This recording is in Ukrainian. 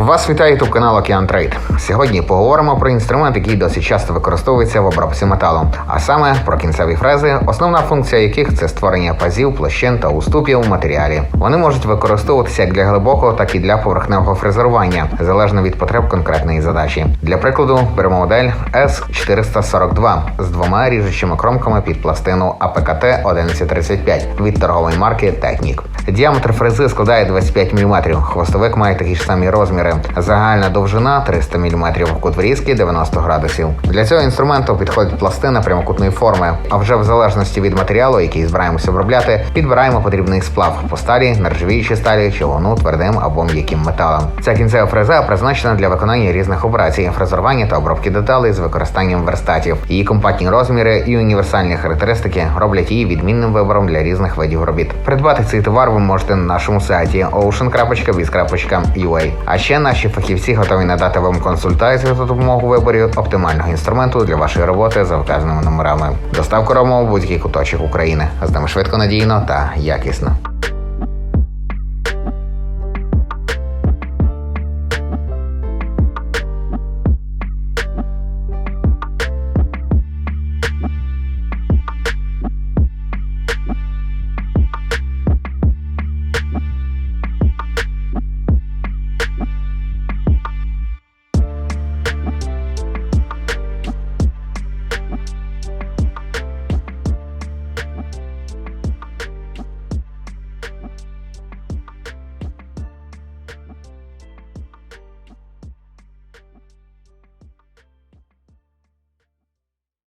Вас вітає ютуб канал Океан Трейд. Сьогодні поговоримо про інструмент, який досить часто використовується в обробці металу, а саме про кінцеві фрези, основна функція яких це створення пазів, площин та уступів у матеріалі. Вони можуть використовуватися як для глибокого, так і для поверхневого фрезерування, залежно від потреб конкретної задачі. Для прикладу беремо модель S442 з двома ріжучими кромками під пластину АПКТ 1135 від торгової марки Технік. Діаметр фрези складає 25 мм, хвостовик має такі ж самі розміри. Загальна довжина 300 мм, кут врізки 90 градусів. Для цього інструменту підходить пластина прямокутної форми. А вже в залежності від матеріалу, який збираємося обробляти, підбираємо потрібний сплав по сталі, нержавіючій сталі, човуну, твердим або м'яким металом. Ця кінцева фреза призначена для виконання різних операцій, фрезерування та обробки деталей з використанням верстатів. Її компактні розміри і універсальні характеристики роблять її відмінним вибором для різних видів робіт. Придбати цей товар ви можете на нашому сайті ocean.biz.ua. А ще наші фахівці готові надати вам консультацію за допомогу виборів виборі оптимального інструменту для вашої роботи за вказаними номерами. Доставку ромову будь-який куточок України. З ними швидко, надійно та якісно.